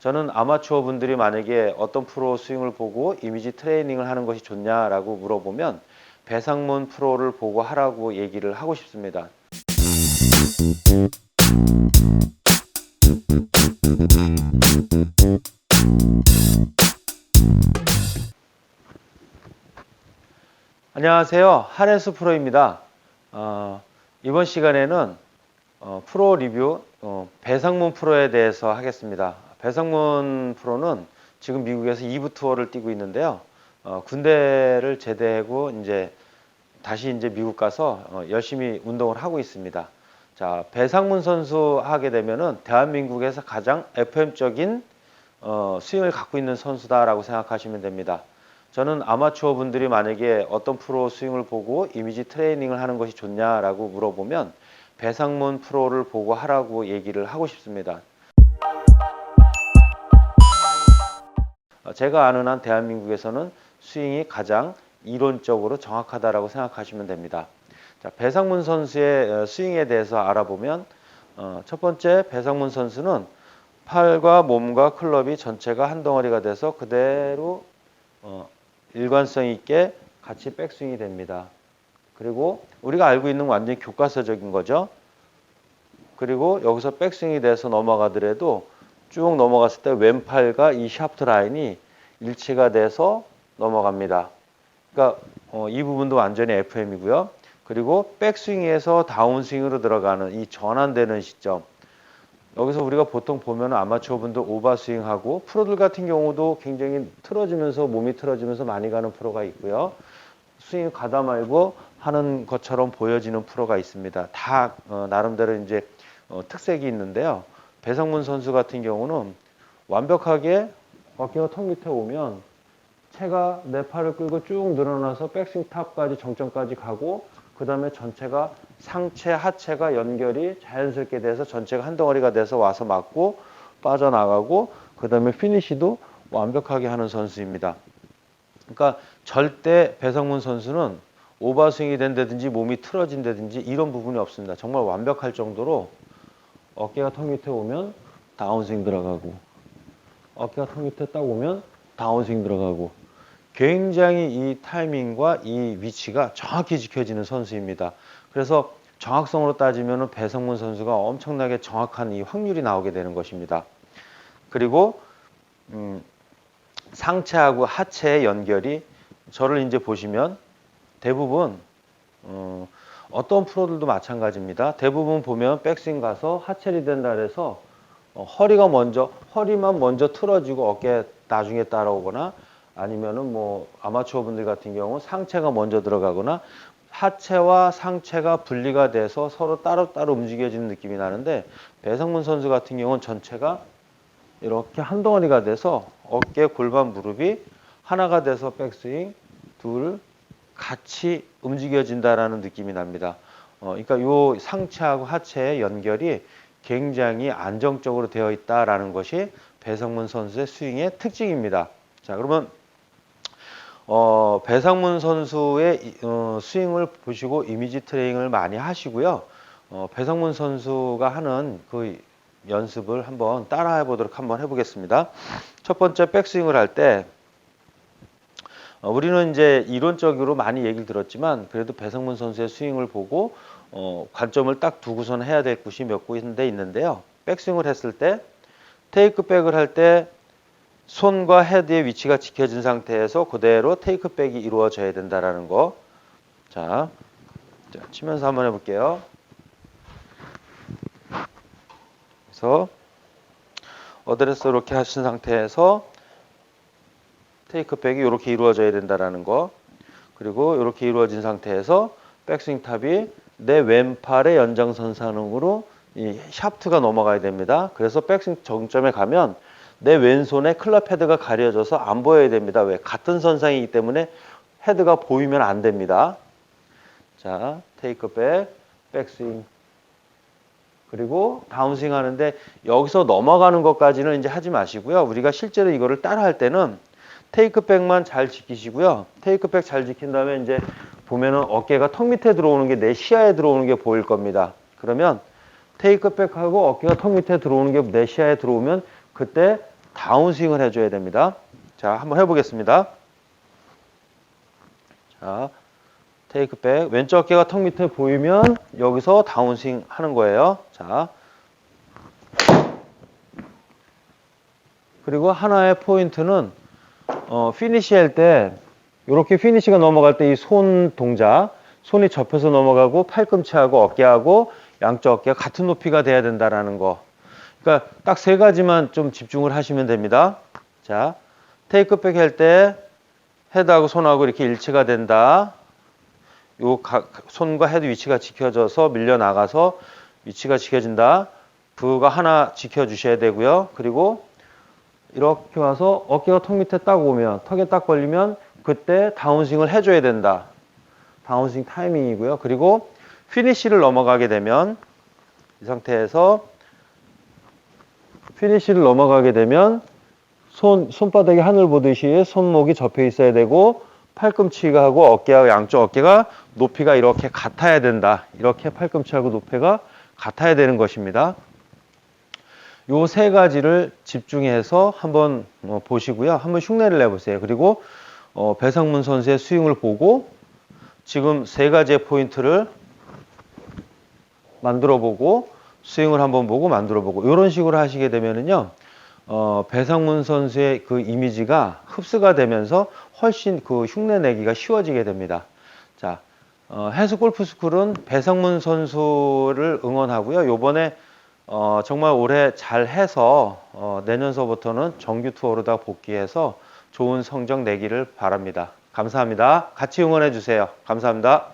저는 아마추어 분들이 만약에 어떤 프로 스윙을 보고 이미지 트레이닝을 하는 것이 좋냐라고 물어보면 배상문 프로를 보고 하라고 얘기를 하고 싶습니다. 안녕하세요. 한혜수 프로입니다. 어, 이번 시간에는 어, 프로 리뷰 어, 배상문 프로에 대해서 하겠습니다. 배상문 프로는 지금 미국에서 2부 투어를 뛰고 있는데요. 어, 군대를 제대하고 이제 다시 이제 미국 가서 어, 열심히 운동을 하고 있습니다. 자, 배상문 선수 하게 되면은 대한민국에서 가장 FM적인 어, 스윙을 갖고 있는 선수다라고 생각하시면 됩니다. 저는 아마추어 분들이 만약에 어떤 프로 스윙을 보고 이미지 트레이닝을 하는 것이 좋냐라고 물어보면 배상문 프로를 보고 하라고 얘기를 하고 싶습니다. 제가 아는 한 대한민국에서는 스윙이 가장 이론적으로 정확하다라고 생각하시면 됩니다. 자, 배상문 선수의 어, 스윙에 대해서 알아보면 어, 첫 번째 배상문 선수는 팔과 몸과 클럽이 전체가 한 덩어리가 돼서 그대로 어, 일관성 있게 같이 백스윙이 됩니다. 그리고 우리가 알고 있는 완전히 교과서적인 거죠. 그리고 여기서 백스윙이 돼서 넘어가더라도 쭉 넘어갔을 때 왼팔과 이 샤프트 라인이 일치가 돼서 넘어갑니다. 그러니까 어, 이 부분도 완전히 FM이고요. 그리고 백스윙에서 다운스윙으로 들어가는 이 전환되는 시점. 여기서 우리가 보통 보면 아마추어 분들 오버스윙하고 프로들 같은 경우도 굉장히 틀어지면서 몸이 틀어지면서 많이 가는 프로가 있고요. 스윙 가다 말고 하는 것처럼 보여지는 프로가 있습니다. 다 어, 나름대로 이제 어, 특색이 있는데요. 배성문 선수 같은 경우는 완벽하게 어깨가 턱 밑에 오면 체가 내 팔을 끌고 쭉 늘어나서 백스윙 탑까지 정점까지 가고 그 다음에 전체가 상체 하체가 연결이 자연스럽게 돼서 전체가 한 덩어리가 돼서 와서 맞고 빠져나가고 그 다음에 피니시도 완벽하게 하는 선수입니다. 그러니까 절대 배성문 선수는 오버스윙이 된다든지 몸이 틀어진다든지 이런 부분이 없습니다. 정말 완벽할 정도로 어깨가 턱 밑에 오면 다운스윙 들어가고 어깨가 턱 밑에 딱 오면 다운스윙 들어가고 굉장히 이 타이밍과 이 위치가 정확히 지켜지는 선수입니다. 그래서 정확성으로 따지면 배성문 선수가 엄청나게 정확한 이 확률이 나오게 되는 것입니다. 그리고 음, 상체하고 하체의 연결이 저를 이제 보시면 대부분 어, 어떤 프로들도 마찬가지입니다. 대부분 보면 백스윙 가서 하체리 된다 그래서 어, 허리가 먼저 허리만 먼저 틀어지고 어깨 나중에 따라오거나 아니면은 뭐 아마추어 분들 같은 경우 상체가 먼저 들어가거나 하체와 상체가 분리가 돼서 서로 따로따로 움직여지는 느낌이 나는데 배성문 선수 같은 경우는 전체가 이렇게 한 덩어리가 돼서 어깨, 골반, 무릎이 하나가 돼서 백스윙, 둘 같이 움직여진다라는 느낌이 납니다. 어, 그러니까 요 상체하고 하체의 연결이 굉장히 안정적으로 되어 있다라는 것이 배성문 선수의 스윙의 특징입니다. 자, 그러면 어, 배상문 선수의 이- 어, 스윙을 보시고 이미지 트레이닝을 많이 하시고요. 어, 배상문 선수가 하는 그 연습을 한번 따라해 보도록 한번 해보겠습니다. 첫 번째 백스윙을 할때 어, 우리는 이제 이론적으로 많이 얘기를 들었지만 그래도 배상문 선수의 스윙을 보고 어, 관점을 딱 두고선 해야 될 곳이 몇 군데 있는데요. 백스윙을 했을 때 테이크백을 할 때 손과 헤드의 위치가 지켜진 상태에서 그대로 테이크백이 이루어져야 된다라는 거. 자, 자, 치면서 한번 해볼게요. 그래서 어드레스 이렇게 하신 상태에서 테이크백이 이렇게 이루어져야 된다라는 거. 그리고 이렇게 이루어진 상태에서 백스윙 탑이 내 왼팔의 연장선상으로 이 샤프트가 넘어가야 됩니다. 그래서 백스윙 정점에 가면 내 왼손에 클럽 헤드가 가려져서 안 보여야 됩니다. 왜? 같은 선상이기 때문에 헤드가 보이면 안 됩니다. 자, 테이크 백, 백스윙. 그리고 다운스윙 하는데 여기서 넘어가는 것까지는 이제 하지 마시고요. 우리가 실제로 이거를 따라 할 때는 테이크백만 잘 지키시고요. 테이크백 잘 지킨 다음에 이제 보면은 어깨가 턱 밑에 들어오는 게 내 시야에 들어오는 게 보일 겁니다. 그러면 테이크백하고 어깨가 턱 밑에 들어오는 게 내 시야에 들어오면 그때 다운스윙을 해줘야 됩니다. 자, 한번 해보겠습니다. 자, 테이크백. 왼쪽 어깨가 턱 밑에 보이면 여기서 다운스윙 하는 거예요. 자. 그리고 하나의 포인트는 어, 피니시 할 때 이렇게 피니시가 넘어갈 때 이 손 동작 손이 접혀서 넘어가고 팔꿈치하고 어깨하고 양쪽 어깨가 같은 높이가 돼야 된다라는 거. 그러니까 딱 세 가지만 좀 집중을 하시면 됩니다. 자, 테이크백 할 때 헤드하고 손하고 이렇게 일치가 된다. 요 가- 손과 헤드 위치가 지켜져서 밀려 나가서 위치가 지켜진다. 그가 하나 지켜 주셔야 되고요. 그리고 이렇게 와서 어깨가 턱 밑에 딱 오면 턱에 딱 걸리면 그때 다운스윙을 해줘야 된다. 다운스윙 타이밍이고요. 그리고 피니시를 넘어가게 되면 이 상태에서 피니시를 넘어가게 되면 손 손바닥에 하늘 보듯이 손목이 접혀 있어야 되고 팔꿈치하고 어깨하고 양쪽 어깨가 높이가 이렇게 같아야 된다. 이렇게 팔꿈치하고 높이가 같아야 되는 것입니다. 요 세 가지를 집중해서 한번 어, 보시고요. 한번 흉내를 내보세요. 그리고 어, 배상문 선수의 스윙을 보고 지금 세 가지의 포인트를 만들어 보고 스윙을 한번 보고 만들어 보고 이런 식으로 하시게 되면은요. 어, 배상문 선수의 그 이미지가 흡수가 되면서 훨씬 그 흉내 내기가 쉬워지게 됩니다. 자, 어, 해수 골프 스쿨은 배상문 선수를 응원하고요. 요번에 어, 정말 올해 잘 해서 어, 내년서부터는 정규 투어로 다 복귀해서 좋은 성적 내기를 바랍니다. 감사합니다. 같이 응원해 주세요. 감사합니다.